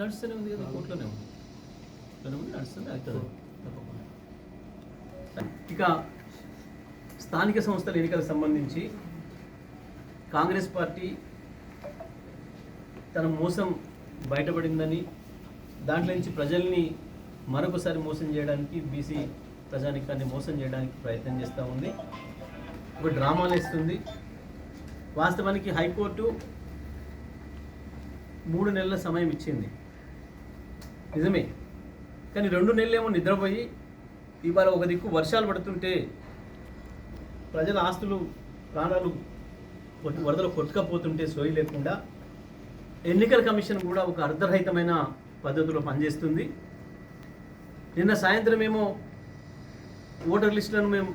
నడుస్తూనే ఉంది కదా కోర్టులోనే ఉంది. ఉంది నడుస్తుంది అవుతుంది తప్పకుండా. ఇక స్థానిక సంస్థల ఎన్నికలకు సంబంధించి కాంగ్రెస్ పార్టీ తన మోసం బయటపడిందని దాంట్లో నుంచి ప్రజల్ని మరొకసారి మోసం చేయడానికి బీసీ ప్రజానికాన్ని మోసం చేయడానికి ప్రయత్నం చేస్తూ ఉంది. ఒక డ్రామాలు ఇస్తుంది వాస్తవానికి హైకోర్టు మూడు నెలల సమయం ఇచ్చింది. నిజమే. కానీ రెండు నెలలేమో నిద్రపోయి ఇవాళ ఒక దిక్కు వర్షాలు పడుతుంటే ప్రజల ఆస్తులు ప్రాణాలు వరదలు కొట్టుకపోతుంటే సోయి లేకుండా ఎన్నికల కమిషన్ కూడా ఒక అర్ధరహితమైన పద్ధతిలో పనిచేస్తుంది. నిన్న సాయంత్రం ఏమో ఓటర్ లిస్టులను మేము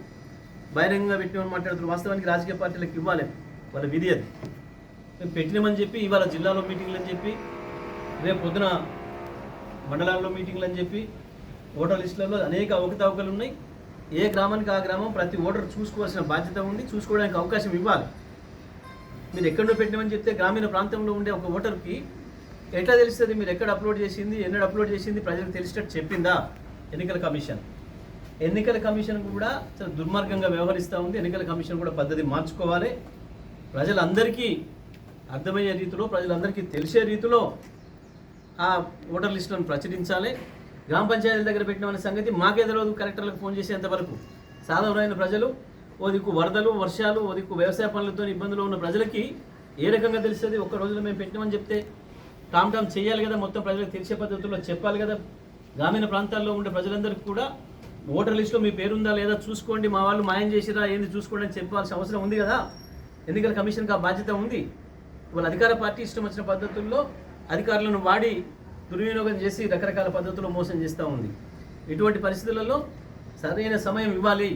బహిరంగంగా పెట్టినామని మాట్లాడుతున్నాం వాస్తవానికి రాజకీయ పార్టీలకు ఇవ్వాలి. వాళ్ళ విధి అది. మేము పెట్టినామని చెప్పి ఇవాళ జిల్లాలో మీటింగ్లు అని చెప్పి రేపు పొద్దున మండలాల్లో మీటింగ్లు అని చెప్పి ఓటర్ లిస్టులలో అనేక అవకతవకలు ఉన్నాయి. ఏ గ్రామానికి ఆ గ్రామం ప్రతి ఓటర్ చూసుకోవాల్సిన బాధ్యత ఉంది చూసుకోవడానికి అవకాశం ఇవ్వాలి. మీరు ఎక్కడో పెట్టినామని చెప్తే గ్రామీణ ప్రాంతంలో ఉండే ఒక ఓటర్కి ఎట్లా తెలుస్తుంది? మీరు ఎక్కడ అప్లోడ్ చేసింది ఎన్నడు అప్లోడ్ చేసింది? ప్రజలకు తెలిసేటట్టు చెప్పిందా? ఎన్నికల కమిషన్. ఎన్నికల కమిషన్ కూడా చాలా దుర్మార్గంగా వ్యవహరిస్తూ ఉంది. ఎన్నికల కమిషన్ కూడా పద్ధతి మార్చుకోవాలి. ప్రజలందరికీ అర్థమయ్యే రీతిలో ప్రజలందరికీ తెలిసే రీతిలో ఆ ఓటర్ లిస్టులను ప్రచురించాలి. గ్రామ పంచాయతీల దగ్గర పెట్టిన సంగతి మాకే తెలియదు కలెక్టర్లకు ఫోన్ చేసేంత వరకు సాధారణమైన ప్రజలు ఓ దిక్కు వరదలు వర్షాలు ఓ దిక్కు వ్యవసాయ పనులతో ఇబ్బందులు ఉన్న ప్రజలకి ఏ రకంగా తెలుస్తుంది? ఒక్క రోజులో మేము పెట్టినామని చెప్తే టామ్ టామ్ చేయాలి కదా? మొత్తం ప్రజలకు తెలిసే పద్ధతుల్లో చెప్పాలి కదా? గ్రామీణ ప్రాంతాల్లో ఉండే ప్రజలందరికీ కూడా ఓటర్ లిస్టులో మీ పేరుందా లేదా చూసుకోండి. మా వాళ్ళు మాయం చేసిరా ఏంది చూసుకోండి అని చెప్పాల్సిన అవసరం ఉంది కదా? ఎన్నికల కమిషన్కి ఆ బాధ్యత ఉంది. వాళ్ళ అధికార పార్టీ ఇష్టం వచ్చిన పద్ధతుల్లో అధికారులను వాడి దుర్వినియోగం చేసి రకరకాల పద్ధతుల్లో మోసం చేస్తూ ఉంది. ఇటువంటి పరిస్థితులలో సరైన సమయం ఇవ్వాలి.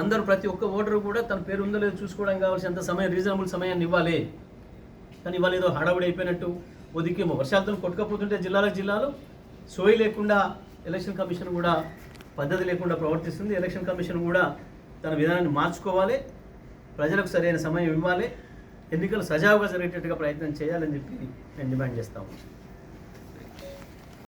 అందరూ ప్రతి ఒక్క ఓటరు కూడా తన పేరు ఉందో లేదో చూసుకోవడానికి కావాల్సినంత సమయం రీజనబుల్ సమయాన్ని ఇవ్వాలి. కానీ ఇవాళ ఏదో హడావుడి అయిపోయినట్టు ఒదికేమో. వర్షాలతో కొట్టుకపోతుంటే జిల్లాలకు జిల్లాలు సోయి లేకుండా ఎలక్షన్ కమిషన్ కూడా పద్ధతి లేకుండా ప్రవర్తిస్తుంది. ఎలక్షన్ కమిషన్ కూడా తన విధానాన్ని మార్చుకోవాలి. ప్రజలకు సరైన సమయం ఇవ్వాలి. ఎన్నికలు సజావుగా జరిగేటట్టుగా ప్రయత్నం చేయాలని చెప్పి నేను డిమాండ్ చేస్తాము